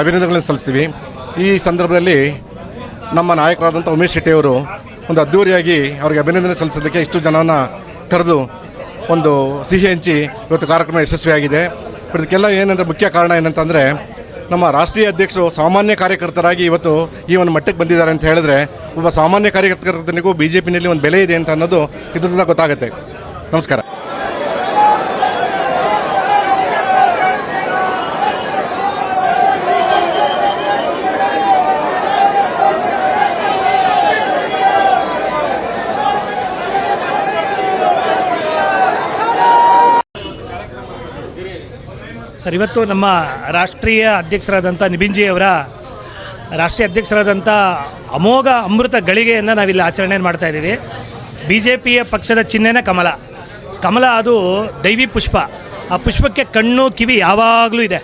ಅಭಿನಂದನೆಗಳನ್ನು ಸಲ್ಲಿಸ್ತೀವಿ. ಈ ಸಂದರ್ಭದಲ್ಲಿ ನಮ್ಮ ನಾಯಕರಾದಂಥ ಉಮೇಶ್ ಶೆಟ್ಟಿಯವರು ಒಂದು ಅದ್ಧೂರಿಯಾಗಿ ಅವರಿಗೆ ಅಭಿನಂದನೆ ಸಲ್ಲಿಸೋದಕ್ಕೆ ಇಷ್ಟು ಜನನ ಕರೆದು ಒಂದು ಸಿಹಿ ಹಂಚಿ ಇವತ್ತು ಕಾರ್ಯಕ್ರಮ ಯಶಸ್ವಿಯಾಗಿದೆ. ಇದಕ್ಕೆಲ್ಲ ಏನಂದರೆ ಮುಖ್ಯ ಕಾರಣ ಏನಂತಂದರೆ ನಮ್ಮ ರಾಷ್ಟ್ರೀಯ ಅಧ್ಯಕ್ಷರು ಸಾಮಾನ್ಯ ಕಾರ್ಯಕರ್ತರಾಗಿ ಇವತ್ತು ಈ ಒಂದು ಮಟ್ಟಕ್ಕೆ ಬಂದಿದ್ದಾರೆ ಅಂತ ಹೇಳಿದ್ರೆ ಒಬ್ಬ ಸಾಮಾನ್ಯ ಕಾರ್ಯಕರ್ತನಿಗೂ ಬಿ ಜೆ ಪಿನಲ್ಲಿ ಒಂದು ಬೆಲೆ ಇದೆ ಅಂತ ಅನ್ನೋದು ಇದರಿಂದ ಗೊತ್ತಾಗುತ್ತೆ. ನಮಸ್ಕಾರ. ಸರ್, ಇವತ್ತು ನಮ್ಮ ರಾಷ್ಟ್ರೀಯ ಅಧ್ಯಕ್ಷರಾದಂಥ ನಿಬಿಂಜಿಯವರ ರಾಷ್ಟ್ರೀಯ ಅಧ್ಯಕ್ಷರಾದಂಥ ಅಮೋಘ ಅಮೃತ ಗಳಿಗೆಯನ್ನು ನಾವಿಲ್ಲಿ ಆಚರಣೆ ಮಾಡ್ತಾ ಇದ್ದೀವಿ. ಬಿ ಜೆ ಪಿಯ ಪಕ್ಷದ ಚಿಹ್ನೆನೇ ಕಮಲ. ಕಮಲ ಅದು ದೈವಿ ಪುಷ್ಪ. ಆ ಪುಷ್ಪಕ್ಕೆ ಕಣ್ಣು, ಕಿವಿ ಯಾವಾಗಲೂ ಇದೆ.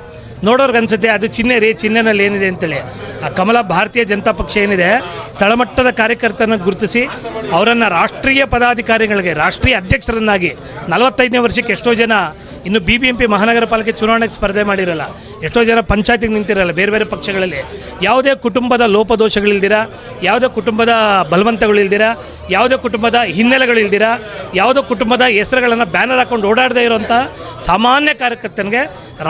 ನೋಡೋರ್ಗೆ ಅನ್ಸುತ್ತೆ, ಅದು ಚಿಹ್ನೆ ರೀ, ಚಿಹ್ನೆನಲ್ಲಿ ಏನಿದೆ ಅಂತೇಳಿ. ಆ ಕಮಲ ಭಾರತೀಯ ಜನತಾ ಪಕ್ಷ ಏನಿದೆ, ತಳಮಟ್ಟದ ಕಾರ್ಯಕರ್ತರನ್ನು ಗುರುತಿಸಿ, ಅವರನ್ನು ರಾಷ್ಟ್ರೀಯ ಪದಾಧಿಕಾರಿಗಳಿಗೆ, ರಾಷ್ಟ್ರೀಯ ಅಧ್ಯಕ್ಷರನ್ನಾಗಿ, ನಲವತ್ತೈದನೇ ವರ್ಷಕ್ಕೆ ಎಷ್ಟೋ ಜನ ಇನ್ನು ಬಿ ಬಿ ಎಂ ಪಿ ಮಹಾನಗರ ಪಾಲಿಕೆ ಚುನಾವಣೆಗೆ ಸ್ಪರ್ಧೆ ಮಾಡಿರಲ್ಲ. ಎಷ್ಟೋ ಜನ ಪಂಚಾಯತಿಗೆ ನಿಂತಿರಲ್ಲ, ಬೇರೆ ಬೇರೆ ಪಕ್ಷಗಳಲ್ಲಿ. ಯಾವುದೇ ಕುಟುಂಬದ ಲೋಪದೋಷಗಳಿಲ್ದಿರ? ಯಾವುದೇ ಕುಟುಂಬದ ಬಲವಂತಗಳಿಲ್ದಿರ? ಯಾವುದೇ ಕುಟುಂಬದ ಹಿನ್ನೆಲೆಗಳಿಲ್ದಿರ? ಯಾವುದೋ ಕುಟುಂಬದ ಹೆಸರುಗಳನ್ನು ಬ್ಯಾನರ್ ಹಾಕೊಂಡು ಓಡಾಡದೇ ಇರೋಂಥ ಸಾಮಾನ್ಯ ಕಾರ್ಯಕರ್ತನಿಗೆ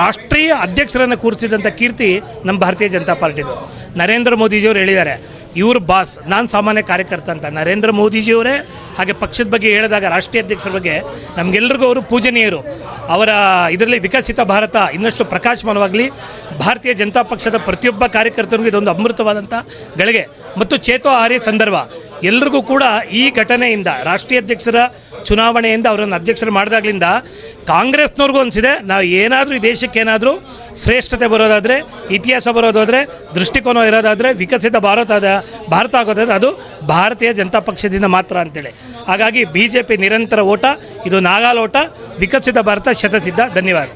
ರಾಷ್ಟ್ರೀಯ ಅಧ್ಯಕ್ಷರನ್ನು ಕೂರಿಸಿದಂಥ ಕೀರ್ತಿ ನಮ್ಮ ಭಾರತೀಯ ಜನತಾ ಪಾರ್ಟಿದು. ನರೇಂದ್ರ ಮೋದಿಜಿಯವರು ಹೇಳಿದ್ದಾರೆ ಇವರು ಬಾಸ್ ನಾನು ಸಾಮಾನ್ಯ ಕಾರ್ಯಕರ್ತ ಅಂತ. ನರೇಂದ್ರ ಮೋದಿಜಿಯವರೇ, ಹಾಗೆ ಪಕ್ಷದ ಬಗ್ಗೆ ಹೇಳಿದಾಗ ರಾಷ್ಟ್ರೀಯ ಅಧ್ಯಕ್ಷರ ಬಗ್ಗೆ ನಮಗೆಲ್ಲರಿಗೂ ಅವರು ಪೂಜನೀಯರು. ಅವರ ಇದರಲ್ಲಿ ವಿಕಸಿತ ಭಾರತ ಇನ್ನಷ್ಟು ಪ್ರಕಾಶಮಾನವಾಗಲಿ, ಭಾರತೀಯ ಜನತಾ ಪಕ್ಷದ ಪ್ರತಿಯೊಬ್ಬ ಕಾರ್ಯಕರ್ತರಿಗೂ ಇದೊಂದು ಅಮೃತವಾದಂಥ ಗಳಿಗೆ. ಮತ್ತು ಚೇತೋಹಾರಿ ಸಂದರ್ಭ, ಎಲ್ರಿಗೂ ಕೂಡ ಈ ಘಟನೆಯಿಂದ, ರಾಷ್ಟ್ರೀಯ ಅಧ್ಯಕ್ಷರ ಚುನಾವಣೆಯಿಂದ ಅವರನ್ನು ಅಧ್ಯಕ್ಷರು ಮಾಡಿದಾಗ್ಲಿಂದ ಕಾಂಗ್ರೆಸ್ನವ್ರಿಗೂ ಅನಿಸಿದೆ. ನಾವು ಏನಾದರೂ ಈ ದೇಶಕ್ಕೆ ಏನಾದರೂ ಶ್ರೇಷ್ಠತೆ ಬರೋದಾದರೆ, ಇತಿಹಾಸ ಬರೋದಾದರೆ, ದೃಷ್ಟಿಕೋನ ಇರೋದಾದರೆ, ವಿಕಸಿತ ಭಾರತದ ಭಾರತ ಆಗೋದಾದರೆ ಅದು ಭಾರತೀಯ ಜನತಾ ಪಕ್ಷದಿಂದ ಮಾತ್ರ ಅಂತೇಳಿ. ಹಾಗಾಗಿ ಬಿ ಜೆ ಪಿ ನಿರಂತರ ಓಟ, ಇದು ನಾಗಾಲ್ ಓಟ, ವಿಕಸಿತ ಭಾರತ ಶತಸಿದ್ಧ, ಧನ್ಯವಾದ.